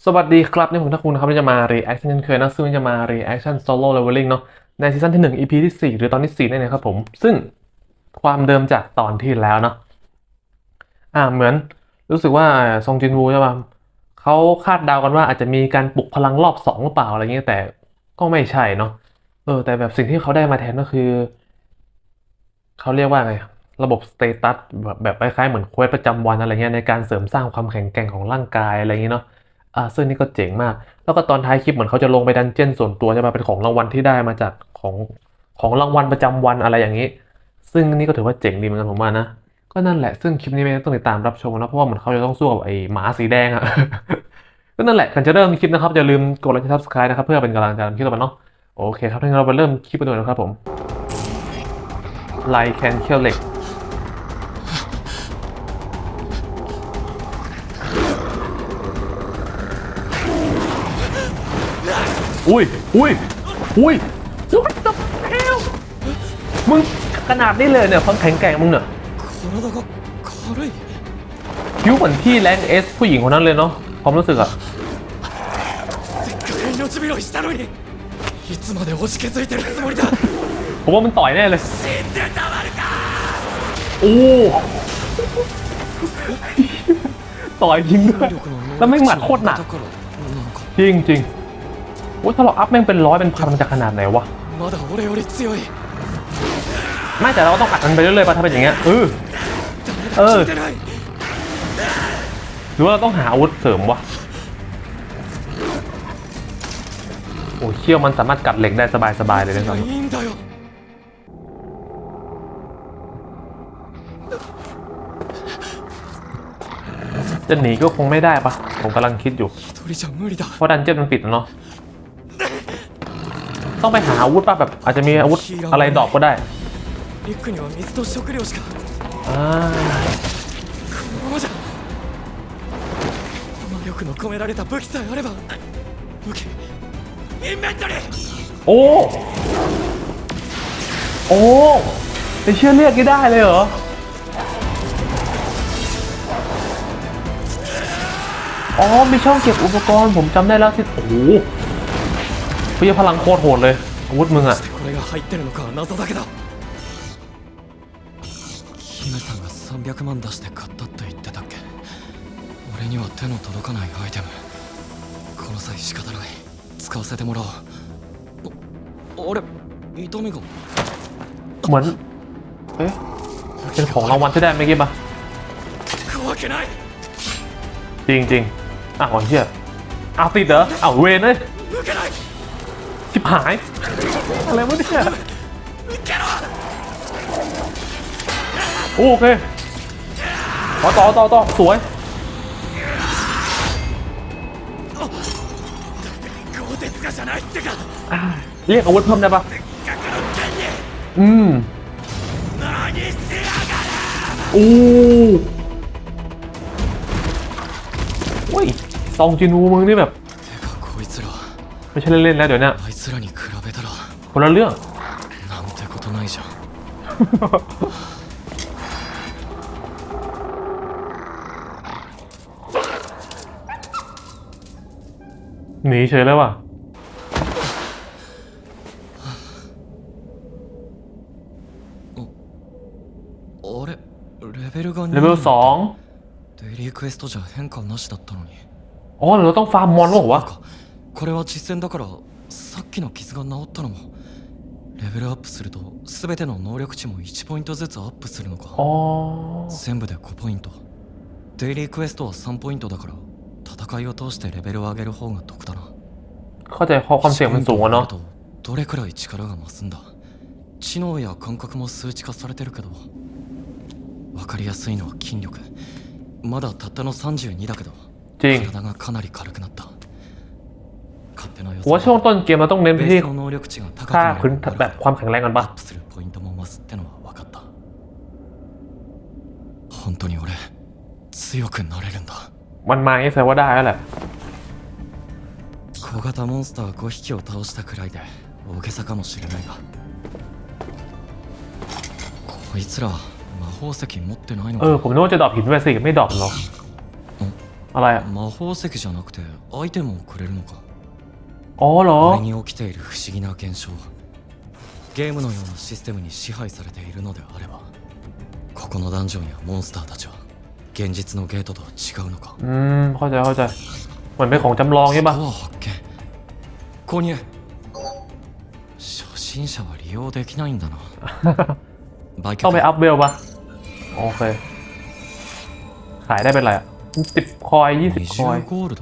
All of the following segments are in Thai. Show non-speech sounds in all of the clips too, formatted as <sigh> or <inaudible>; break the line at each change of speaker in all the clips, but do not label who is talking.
สวัสดีครับ นี่ผมทักคุณนะครับที่จะมา reaction เช่นเคยนะซึ่งจะมา reaction solo leveling เนาะในซีซั่นที่ 1 EP ที่ 4 หรือตอนที่4นั่นเองครับผม ซึ่งความเดิมจากตอนที่แล้วเนาะอ่าเหมือนรู้สึกว่าซองจินวูใช่ป่ะเขาคาดเดากันว่าอาจจะมีการปลุกพลังรอบสองหรือเปล่าอะไรเงี้ยแต่ก็ไม่ใช่เนาะเออแต่แบบสิ่งที่เขาได้มาแทนก็คือเขาเรียกว่าไงระบบสเตตัสแบบแบบคล้ายๆเหมือนเควสประจำวันอะไรเงี้ยในการเสริมสร้างความแข็งแกร่งของร่างกายอะไรเงี้ยเนาะ อ่าซึ่งนี่ก็เจ๋งมาก แล้วก็ตอนท้ายคลิปเหมือนเขาจะลงไปดันเจี้ยนส่วนตัวใช่ไหมเป็นของรางวัลที่ได้มาจากของของรางวัลประจำวันอะไรอย่างนี้ ซึ่งนี่ก็ถือว่าเจ๋งดีเหมือนกันผมว่านะ ก็นั่นแหละ ซึ่งคลิปนี้ไม่ต้องติดตามรับชมนะเพราะว่าเหมือนเขาจะต้องสู้กับไอ้หมาสีแดงอะก็นั่นแหละก่อนจะเริ่มคลิปนะครับอย่าลืมกดไลค์ subscribe นะครับเพื่อเป็นกำลังใจทำคลิปต่อไปเนาะโอเคครับงั้นเราไปเริ่มคลิปกันเลยนะครับผมไลแคนเคียวเหล็ก อุ้ยอุ้ยอุ้ยซุปตบเฮลมึงขนาดนี้เลยเนี่ยความแข็งแกร่งมึงเนี่ยคิ้วเหมือนพี่แรงเอสผู้หญิงคนนั้นเลยเนาะความรู้สึกอะผมว่ามันต่อยแน่เลยโอ้ต่อยจริงด้วยแล้วไม่หมัดโคตรหนักจริงจริง โอ้ยถ้าเราอัพแม่งเป็นร้อยเป็นพันมันจะขนาดไหนวะไม่แต่เราต้องอัดมันไปเรื่อยๆป่ะถ้าเป็นอย่างเงี้ยเออ
เออ
หรือว่าเราต้องหาอาวุธเสริมวะโอ้เชี่ยวมันสามารถกัดเหล็กได้สบายๆเลยนะครับจะหนีก็คงไม่ได้ปะผมกำลังคิดอยู่เพราะดันเจี้ยนมันปิดเนาะ ต้องไปหาอาวุธป่ะแบบ อาจจะมีอาวุธอะไรดรอปก็ได้
リュックには水と食料しか
อ่า
このままじゃ魔力の込められた武器さえあれば武器インベントリー
โอ้ โอ้ไปเชื่อเรียกก็ได้เลยเหรอ อ๋อ มีช่องเก็บอุปกรณ์ ผมจำได้แล้วที่ โอ้โห พี่พลังโคตรโหดเลย อาวุธมึงอะ
これが入ってるのかは謎だけど姫さんが300万出して買ったって言ってたっけ俺には手の届かないアイテムこの際仕方ない使わせてもらおうおあれ痛みが
เหมือน เอ๊ะ เป็นของรางวัลที่ได้เมื่อกี้ปะ
怖くない
จริงจริงๆอ้าวเฮียอ้าวติดเหรออ้าวเวนเลย
抜けない
ชิ บหาย อะไรวะเนี่ยโอเคต่อต่อต่อต่อสวยเรียกอาวุธเพิ่มได้ปะอืมโอ้โอ้ยซองจินูมึงนี่แบบ ไม่ใช่เล่นๆแล้วเดี๋ยวนี้
つらに比べたら
คนละเรื่อง
なんてことないじゃん <laughs>
หนีเฉยเลยว่ะ
あれレベルが2
เลเวลสอง
デイリークエストじゃ変化なしだったのに
อ๋อเดี๋ยวเราต้องฟาร์มมอนหรอวะ
なんかこれは実戦だから さっきの傷が治ったのもレベルアップすると全ての能力値も1ポイントずつアップするのか
อ๋อ
全部で5ポイントデイリークエストは3ポイントだから戦いを通してレベルを上げる方が得だな
เข้าใจความเสี่ยงมันสูงอะเนาะ
とどれくらい力が増すんだ知能や感覚も数値化されてるけど分かりやすいのは筋力まだたったの32だけど
จริง
体がかなり軽くなった勝手な予
ผมว่าช่วงต้นเกมเราต้องเน้นไป
ベー
ที่
スの能力値が高く
ค่า
な
พื้น
る
แบบความแข็งแรงกัน
ア
ปะ
ップするポイントも増すってのは分かった本当に俺強くなれるんだ
มันมาอย่างนี้แสดงว่าได้แล้วแหละ
小型モンスター5匹を倒したくらいで大げさかもしれないがこいつら魔法石持ってないの
เออ
か
ผมนึกว่าจะดรอปหินเวสิไม่ดรอปหรอก อะไรอ่ะ
魔法石じゃなくてアイテムをくれるのか
อ๋อเหรอ
俺に起きている不思議な現象ゲームのようなシステムに支配されているのであればここのダンジョンやモンスターたちは現実のゲートとは違うのか
อืม เข้าใจเข้าใจ เหมือนเป็นของจำลองใช่ปะ
ストア発見購入初心者は利用できないんだな売 <laughs>
ต้องไป
却
อัพเวลปะโอเค ขายได้เป็นไรอ่ะสิบคอยยี่สิบคอย
20ゴールド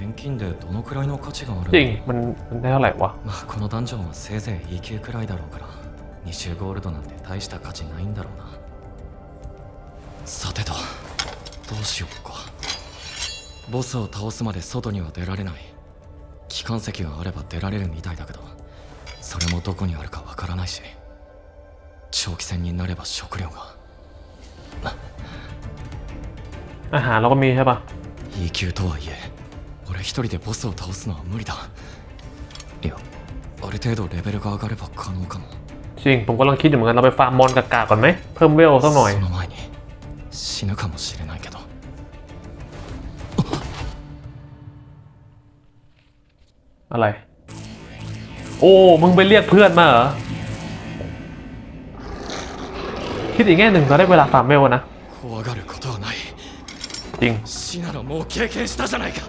現金でどのくらいの価値がある
จริง มันมันได้เท่าไหร่วะ
まあこのダンジョンはせいぜい E 級くらいだろうから20ゴールドなんて大した価値ないんだろうなさてとどうしようかボスを倒すまで外には出られない機関石があれば出られるみたいだけどそれもどこにあるかわからないし長期戦になれば食料が
อาหารเราก็มีใช่ปะ
E 級とはいえ 俺一人でボスを倒すのは無理だいやある程度レベルが上がれば可能かも
จริง ผมก็ลังคิดอยู่เหมือนกัน เราไปฟาร์มมอนกากาก่อนไหม เพิ่มเวลสักหน่อย
その前に死ぬかもしれないけど
อะไร โอ้ มึงไปเรียกเพื่อนมาเหรอ คิดอีกแง่หนึ่งเราได้เวลาฟาร์มเวลนะ
怖がることはない
จริง
死ならもう経験したじゃないか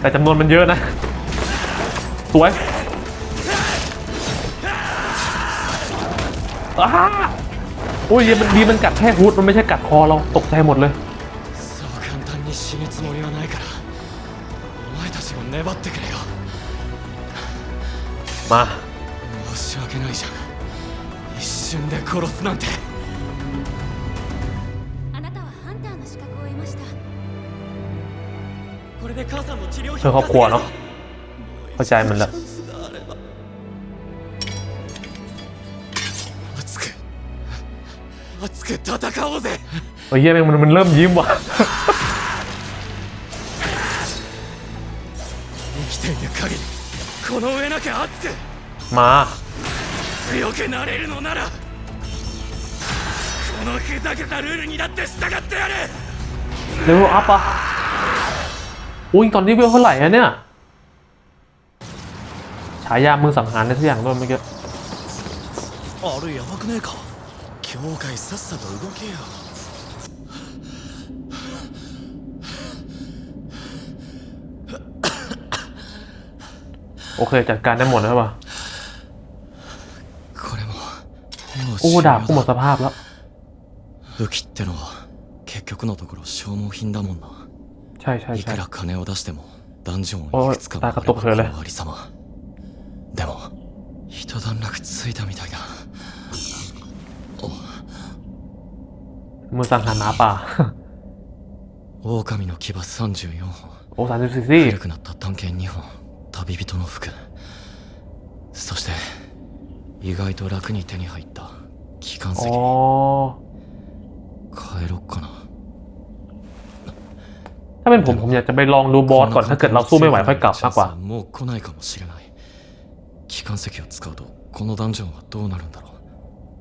แต่จำนวนมันเยอะนะ สวยอ้าโอ้ยมันดีมันกัดแค่ฮูดมันไม่ใช่กัดคอเราตกใจหมดเลย
そう簡単に死ぬつもりはないからお前たちも粘ってくれよ
มา
申し訳ないじゃん一瞬で殺すなんて
เพื่อครอบครัวเนาะเข้าใจมันแล้ว
熱く熱く戦おうぜ
โอ้ยเฮียแม่งมันมันเริ่มยิ้มว่ะ
生きている限りこの上なきゃ熱く
มา
強くなれるのならこのふざけたルールにだって従ってやる
เลเวลอัพ อ่ะอุ้ยตอนนี้เวลเท่าไหร่อะเนี่ย ฉายามือสังหารในทุกอย่างด้วยเมื่อกี้
あれやばくねえか教会さっさと動けよ
โอเค จัดการได้หมดแล้วป่ะ
これももう
โอ้
終
ดาบ
了
กูหมด
だ
สภาพแล้ว
武器ってのは結局のところ消耗品だもんな
ใช่ใช่
い
ใช่
くら金を出してもダンジョン
おい
をいくつか
なんか
回れば
特徴ね
このありさまでも一段落ついたみたいだ
มือสังหารหมาป่า
狼の牙34本
โอ้สามสิบสี่ซี่
古くなった探検2本旅人の服そして意外と楽に手に入った機関
อ๋
石
อ
帰ろっかな
ถ้ าเป็นผมผมอยากจะไปลองดูบอสก่อน ถ้าเกิดเราสู้ไม่ไหวค่อยกลับมากกว่า
もう来ないかもしれない機関石を使うとこのダンジョンはどうなるんだろう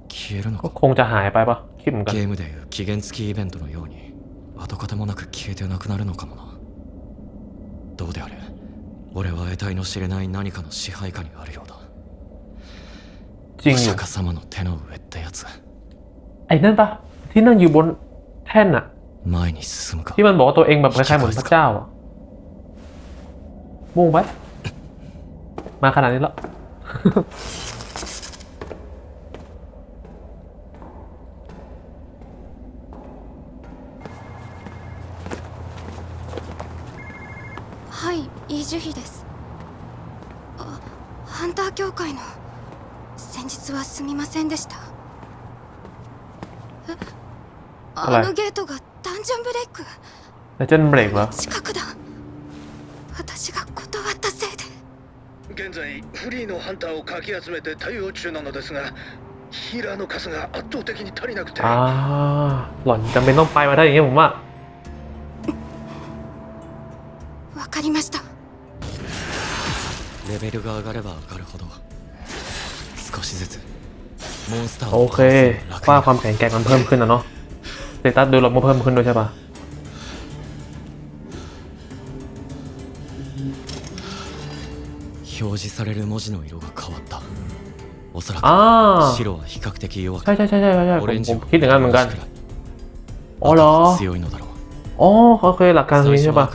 消えるの
ก็
か
คงจะหายไปปะคิดเหมือนกัน
ゲームでいう期限付きイベントのように跡形もなく消えてなくなるのかもなどうであれ俺は得体の知れない何かの支配下にあるようだ
จริง
お
อยู่
釈迦様の手の上ってやつ
ไอ้นั่นปะที่นั่งอยู่บนแท่นอะ ที่มันบอกว่าตัวเองแบบคล้ายๆเหมือนพระเจ้าอะมุ่งไป มาขนาดนี้แล้ว
はいイ・ジュヒですあハンター協会の先日はすみませんでしたえ
あ
のゲートがダンジョンブレイク
แล้วเจนเบรกเหรอ
近くだ私が断ったせいで
現在フリーのハンターをかき集めて対応中なのですがヒーラーの数が圧倒的に足りなくて
อ่าหล่อนจำเป็นต้องไปมาได้อย่างเงี้ยผมว่า
わかりました
レベルが上がれば上がるほど少しずつ モンスター
โอ
を
เค
倒す
ค่า
楽
ความแข็งแกร่งมันเพิ่มขึ้นนะเนาะ สเตตัสโดยลบก็เพิ่มขึ้นด้วยใช่ปะ
表示される文字の色が変わったおそらく白は比較的弱く
ใช่ใช่ใช่ใช่ใช่ผมผมคิดอย่างนั้นเหมือนกันอ๋อเหรออ๋อเขาเคยหลักการนี้ใช่ปะ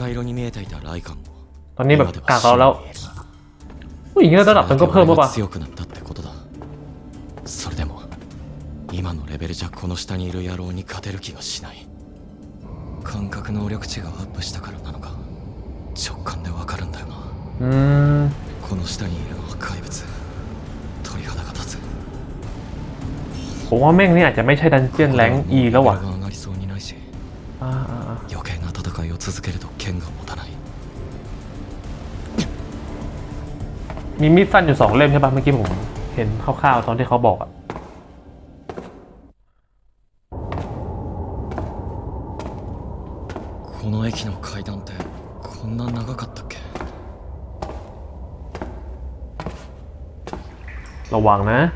ตอนนี้แบบกากเราแล้วผู้หญิงระดับมันก็เพิ่มป่ะ
ปะそれでも今のレベルじゃこの下にいる野郎に勝てる気がしない感覚能力値がアップしたからなのか直感でわかるんだよな
อืม
この下にいるのは怪物鳥肌が立つ
ผมว่าแม่งนี่อาจจะไม่ใช่ดันเจียนแรงอีแล้วว่ะ
レベルが上がりそうにないし
อ่าอ่าอ่า
余計な戦いを続けると剣が持たない
มีมีดสั้นอยู่สองเล่มใช่ปะเมื่อกี้ผมเห็นคร่าวๆตอนที่เขาบอกอะ
この駅の階段ってこんな長かったっけ
ระวังนะ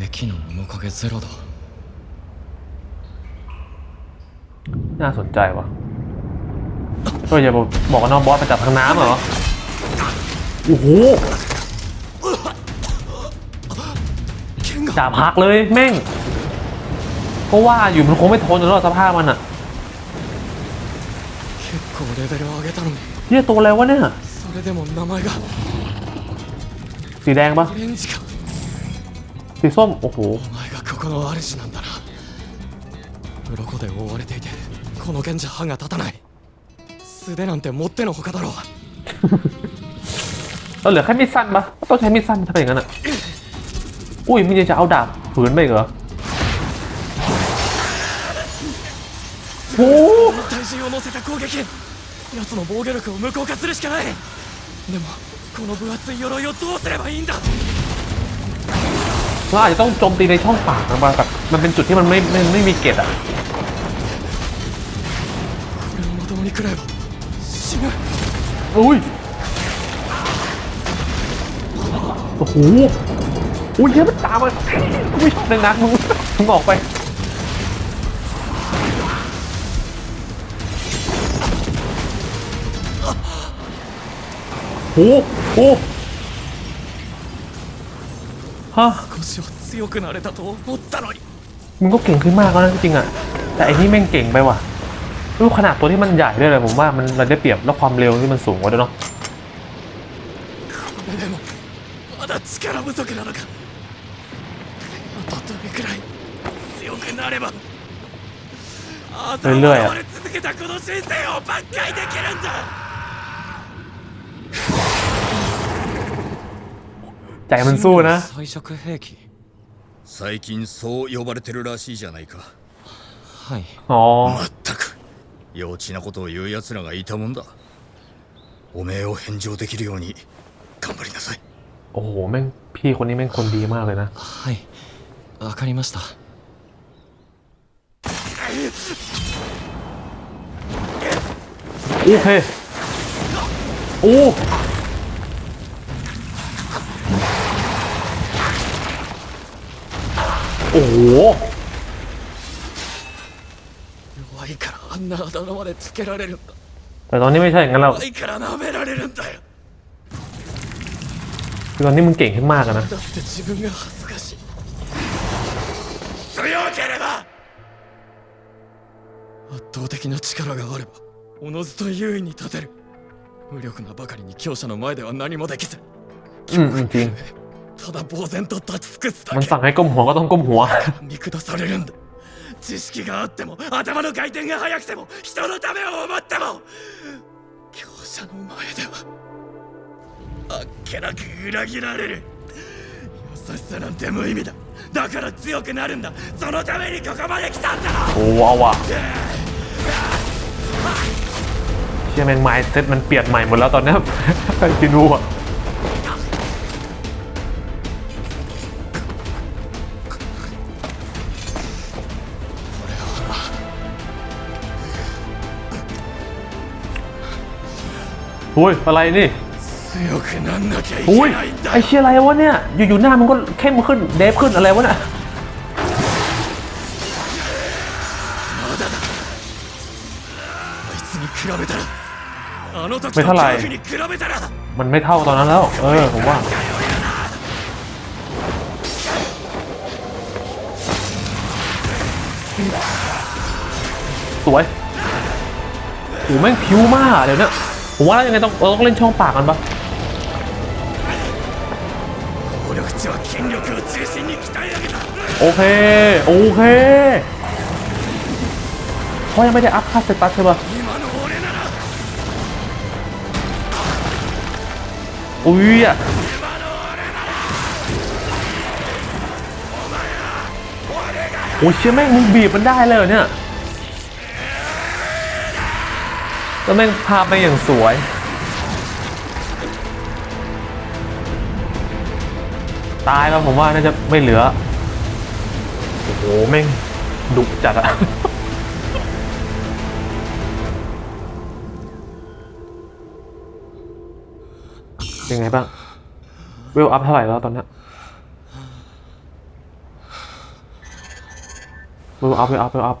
駅の面影ゼロだ
น่าสนใจว่ะก็อย่าบอกบอกว่าน้องบอสมาจากทางน้ำเหรอ โอ้โห
剣が
จ่าพักเลยแม่ง ก็ว่าอยู่มันคงไม่ทนจนรอดสภาพมันอะ
結構レベルを上げたのに
เฮียตัวอะไรวะเนี่ย
それでも名前が
สีแดงปะ
オレンジか
สีส้ม โอ้โห
お前がここの主なんだな鱗で覆われていてこの剣じゃ歯が立たない素手なんてもってのほかだろう
เราเหลือแค่มีดสั้นปะต้องใช้มีดสั้นถ้าเป็นอย่างนั้นอะ อุ้ยมึงยังจะเอาดาบฝืนไปอีกเหรอโอ้โห
体重を乗せた攻撃奴の防御力を無効化するしかないでもこの分厚い鎧をどうすればいいんだ
เราอาจจะต้องโจมตีในช่องปากนะแบบมันเป็นจุดที่มันไม่ไม่ไม่มีเกตอะ
これをまともに食らえば死ぬ
อุ้ย โอ้โห อุ้ยเฮียมันตามมาไม่ชอบในนะมึงมึงออกไปโอ้โหฮะมึงก็เก่งขึ้นมากแล้วนะจริงอะ แต่อันนี้แม่งเก่งไปว่ะรูปขนาดตัวที่มันใหญ่ด้วยเลยผมว่ามันเราได้เปรียบแล้วความเร็วที่มันสูงกว่าด้วยเนาะ
どれくらい強くなれば
เรื่อยๆอะ
嘲笑われ続けたこの人生を挽回できるんだ
ใจมันสู้นะ
最弱兵器
最近そう呼ばれてるらしいじゃないか
はい
อ๋อ
まったく幼稚なことを言う奴らがいたもんだおめえを返上できるように頑張りなさい
โอ้โหแม่งพี่คนนี้แม่งคนดีมากเลยนะ
はい わかりました。
おへ。お。おお。お
弱いからあんなあだ名までつけられるんだ。
Perdón, ni me dicen ganado.
弱いから舐められるんだよ。
Perdón, ni me quieren, es más ganado.
だって自分が恥ずかしい。強ければ圧倒的な力があればおのずと優位に立てる無力なばかりに強者の前では何もできず
อืมอืมจริง
ただ呆然と立ち尽くすだ
มัน
け
สั่งให้ก้มหัวก็ต้องก้มหัว
見下されるんだ知識があっても頭の回転が速くても人のためを思っても強者の前ではあっけなく裏切られる優しさなんて無意味だ だから強くなるんだそのためにここまで来たんだ
โอ้เอาว่ะเชี่ยแม่งไมซ์เซ็ตมันเปลี่ยนใหม่หมดแล้วตอนเนี้ย ไอ้จินูอะ อุ้ยอะไรนี่
強くなんなきゃい
อุ้ยไอเชี่ยอะไรวะเนี่ย อยู่ๆหน้ามันก็เข้มขึ้นเดฟขึ้นอะไรวะเนี่ยไม่เท่าไรมันไม่เท่าตอนนั้นแล้ว เออ ผมว่าสวยโอ้แม่งผิวมากเดี๋ยวนี้ผมว่าแล้วยังไงต้องเราต้องเล่นช่องปากกันปะ โอเค โอเคเขายังไม่ได้อัพค่าสเตตัสใช่ปะอุ้ยอะโอ้ยเชี่ยแม่งมึงบีบมันได้เลยเนี่ยแล้วแม่งพาไปอย่างสวย ตายแล้วผมว่าน่าจะไม่เหลือ โอ้โห แม่งดุจัดอะ เป็นไงบ้าง เวลอัพเท่าไหร่แล้วตอนเนี้ยเวลอัพเวลอัพเวลอัพ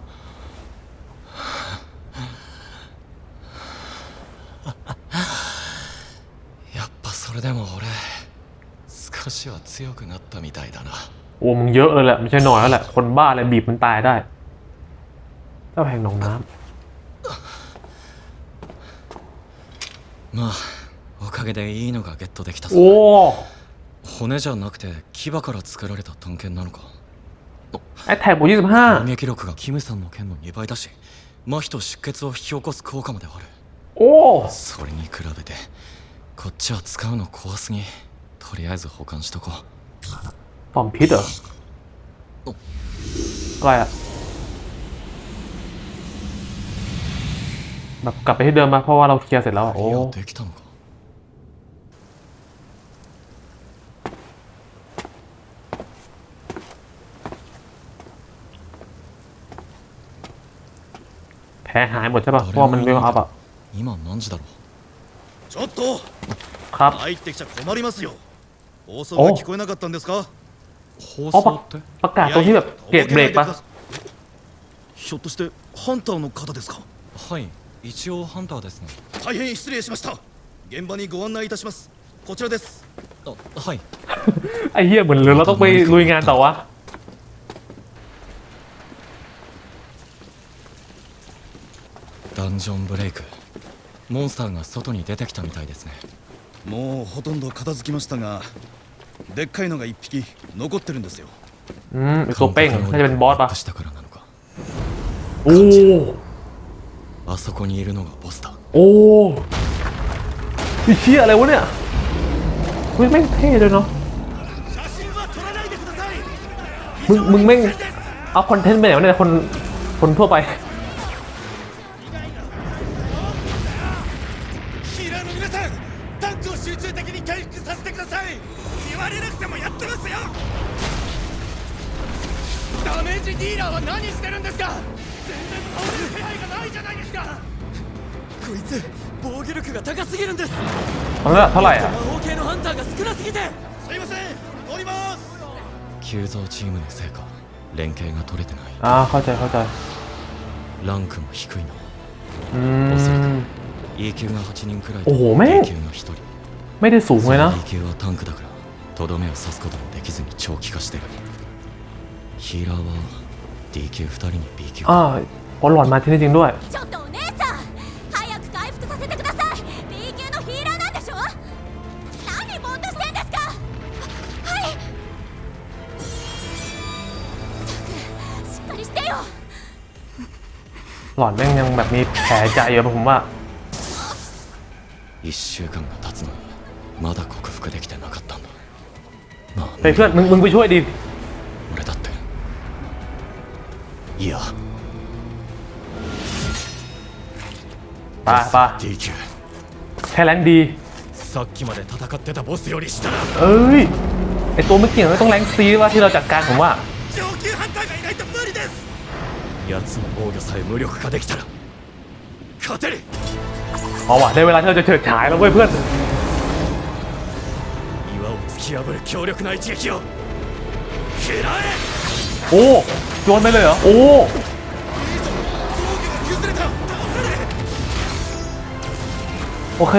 やっぱそれでも俺少しは強くなったみたいだな
โอ้มึงเยอะเลยแหละ ไม่ใช่น้อยแล้วแหละ คนบ้าอะไรบีบมันตายได้ เจ้าแห่งหนองน้
まあおかげでいいのがゲットできたำ ぞ
โอ้
骨じゃなくて牙から作られた探検なのか
ไอแท็กบวกยี่สิบห้า
攻撃力がキムさんの剣の2倍だし麻痺と出血を引き起こす効果まである
โอ้
それに比べてこっちは使うの怖すぎとりあえず保管しとこう
ต่อมพิษเหรอ อะไรอะแบบกลับไปที่เดิมมาเพราะว่าเราเคลียร์เสร็จแล้วอะ
ク
โอ้
リアできたのか
แพ้หายหมดใช่ป่ะ เพราะว่ามันเวลอัพอะ
今何時だろ
ちょっと
ครับ
入ってきちゃ困りますよ放送
お
が聞こえなかったんですか
う 放
อ๋อปะ
送って
ประกาศตรงที่แบบเกรดเบรกปะ
ひょっとしてハンターの方ですか
はい一応ハンターですね
大変失礼しました現場にご案内いたしますこちらです
あはい <laughs>
ไอ้เหี้ยเหมือนเราต้องไปลุยงานต่อวะ
ダンジョンブレイクモンスターが外に出てきたみたいですね
もうほとんど片付きましたが でっかいのが一匹残ってるんですよ
อืมไอ้ตัวเป้งน่าจะเป็นบอส
アッ
ปะ
プしたからなのか
โอ้
あそこにいるのがボスだ
โอ้ไอ้เชี่ยอะไรวะเนี่ยเฮ้ยแม่งเท่เลยเนาะ
写真は撮らないでください
มึงมึงแม่งเอาคอนเทนต์ไปไหนวะเนี่ยคนคนทั่วไป
こいつ防御力が高すぎるんです。
あららや。
魔法系のハンターが少なすぎて。
すいません。ります。
急増チームのせいか連携が取れてない。
ああเข้าใラ
ンクも低いの
うん。
おそ EQ が8人くらい
おおめ？
え EQ が1人。
めで
そ
うด้
な。EQ はタンクだからとどめを刺すこともできずに長期化してる。ヒーラーは DQ2 人に
BQ ああหลอนมา
の
หลอนแม่งยังแบบมีแผลใจเยอะผมว่า
1週間が経つのにまだ克服できてなかったんだまあ
เฮ้ยเพื่อนมึงมึงไปช่วยดิ
俺だっていや
ป่าป่า
D 級
แค่แรงดี
さっきまで戦ってたボスより下だ
เอ้ย ไอตัวเมื่อกี้มันต้องแรงซีว่าที่เราจัดการผมว่า
上級ハンターがいないと無理です 奴の防御さえ無力化できたら勝てる
เอาว่ะได้เวลาที่เราจะเฉิดฉายแล้เว้ยเพื่อน
岩を突き破る強力な一撃を食らえ
โอ้โยนไปเลยเหรอโอ้防御が
崩れた倒され
โอเค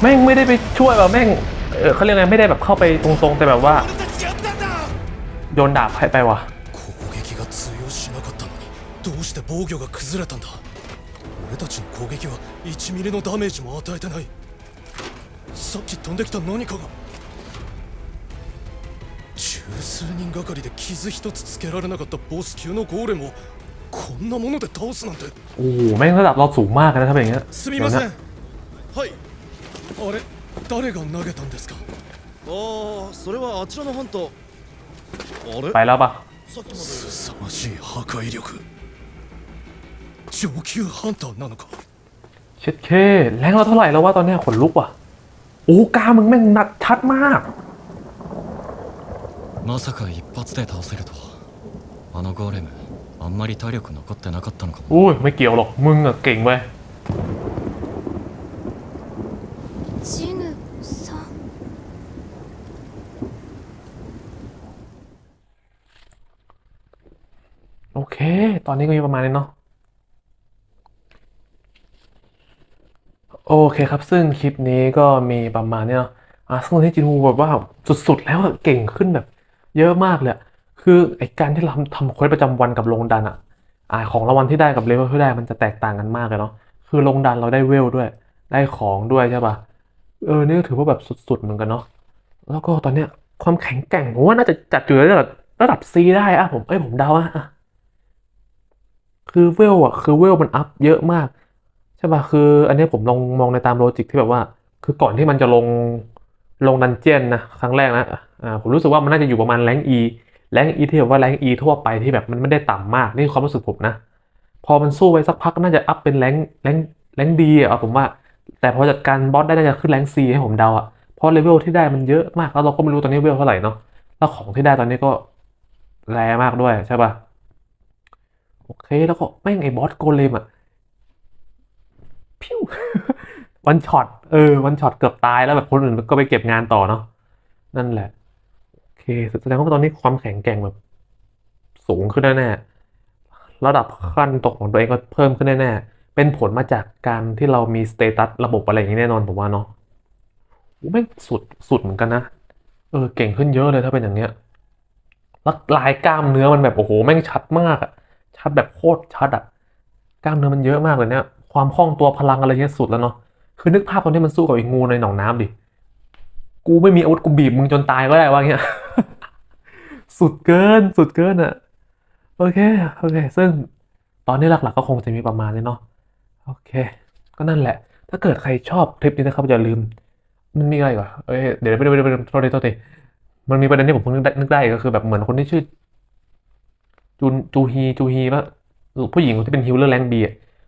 แม่งไม่ได้ไปช่วยว่ะแม่งเออเขาเรียกไงไม่ได้แบบเข้าไปตรงๆแต่แบบว่า โยนดาบใครไปวะ
攻撃が通用しなかったのにどうして防御が崩れたんだ俺たちの攻撃は1ミリのダメージも与えてないさっき飛んできた何かが十数人がかりで傷一つつけられなかったボス級のゴーレムをこんなもので倒すなんて
โอ้โหแม่งระดับเราสูงมากนะถ้าเอย่างเงี้ย
すみませんはいあれ誰が投げたんですか
ああそれはあちらのハント
ไปแล้วปะ
さっきまで
凄まじい破壊力上級ハンターなのか
เช็ดเคแรงเราเท่าไหร่แล้ววะตอนเนี้ยขนลุกว่ะ โอ้กล้ามมึงแม่งหนัดชัดมาก
まさか一発で倒せるとはあのゴーレムあんまり体力残ってなかったのかも
อุ้ยไม่เกี่ยวหรอก มึงอะเก่งเว้ย ตอนนี้ก็มีประมาณนี้เนาะโอเคครับ ซึ่งคลิปนี้ก็มีประมาณนี้เนาะอะซึ่งที่จินวูแบบว่าสุดๆ แล้วเก่งขึ้นแบบ เยอะมากเลยคือไอการที่เราทำเควสประจำวันกับลงดันอะอ่าของรางวัลที่ได้กับเลเวลที่ได้มันจะแตกต่างกันมากเลยเนาะคือลงดันเราได้เวลด้วย ได้ของด้วยใช่ปะเออนี่ถือว่าแบบสุดๆเหมือนกันเนาะแล้วก็ตอนเนี้ยความแข็งแกร่งผมว่าน่าจะจัดอยู่ในระดับระดับ C ได้อะผมเอ้ยผมเดาอะอะ คือเวลอะคือเวลมันอัพเยอะมาก ใช่ป่ะคืออันนี้ผมลองมองในตามโลจิกที่แบบว่า คือก่อนที่มันจะลงลงดันเจียนนะครั้งแรกนะอ่าผมรู้สึกว่ามันน่าจะอยู่ประมาณแรงอีแรงอีที่แบบว่าแรงอีทั่วไปที่แบบมันไม่ได้ต่ำมากนี่คือความรู้สึกผมนะ พอมันสู้ไปสักพักน่าจะอัพเป็นแรงแรงแรงดีอะผมว่า แต่พอจัดการบอสได้น่าจะขึ้นแรงซีให้ผมเดาอะเพราะเลเวลที่ได้มันเยอะมากแล้วเราก็ไม่รู้ตอนนี้เวลเท่าไหร่เนาะแล้วของที่ได้ตอนนี้ก็แรงมากด้วยใช่ป่ะ เคแล้วก็แม่งไอ้บอสโกเลมอะพิ้ววันช็อตเออวันช็อตเกือบตายแล้วแบบคนอื่นก็ไปเก็บงานต่อเนาะนั่นแหละ โอเคแสดงว่าตอนนี้ความแข็งแกร่งแบบ สูงขึ้นแน่ๆระดับขั้นตกของตัวเองก็เพิ่มขึ้นแน่ๆเป็นผลมาจากการที่เรามีสเตตัสระบบอะไรอย่างนี้แน่นอนผมว่าเนาะโอ้แม่งสุดสุดเหมือนกันนะเออเก่งขึ้นเยอะเลยถ้าเป็นอย่างเนี้ยแล้วลายกล้ามเนื้อมันแบบโอ้โหแม่งชัดมากอะ ชัดแบบโคตรชัดอะกล้ามเนื้อมันเยอะมากเลยเนี่ย ความคล่องตัวพลังอะไรเงี้ยสุดแล้วเนาะ คือนึกภาพตอนที่มันสู้กับไอ้งูในหนองน้ำดิ กูไม่มีอาวุธกูบีบมึงจนตายก็ได้ว่าเงี้ย สุดเกิน สุดเกินอะโอเค โอเค ซึ่งตอนนี้หลักๆก็คงจะมีประมาณนี้เนาะ โอเค ก็นั่นแหละ ถ้าเกิดใครชอบคลิปนี้นะครับอย่าลืม มันมีอะไรอีกวะเอ้ย เดี๋ยวไปดูไปดูไปดูโทษทีโทษทีมันมีประเด็นที่ผมเพิ่งนึกได้นึกได้ก็คือแบบเหมือนคนที่ชื่อ จูนจูฮีจูฮีปะหรือผู้หญิงที่เป็นฮิลเลอร์แรงบี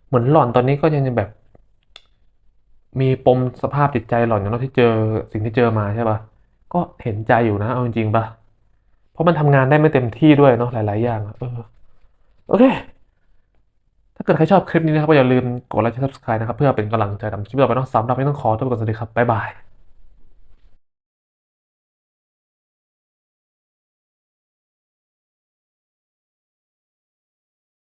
เหมือนหล่อนตอนนี้ก็ยังแบบ มีปมสภาพจิตใจหล่อนอยู่เนอะที่เจอสิ่งที่เจอมาใช่ปะก็เห็นใจอยู่นะเอาจริงๆปะเพราะมันทำงานได้ไม่เต็มที่ด้วยเนาะหลายๆอย่างเออโอเค ถ้าเกิดใครชอบคลิปนี้นะครับก็อย่าลืมกดไลค์และ subscribe นะครับ เพื่อเป็นกำลังใจทำคลิปต่อไปเนาะสำหรับวันนี้ต้องขอตัวไปก่อนสวัสดีครับบ๊ายบาย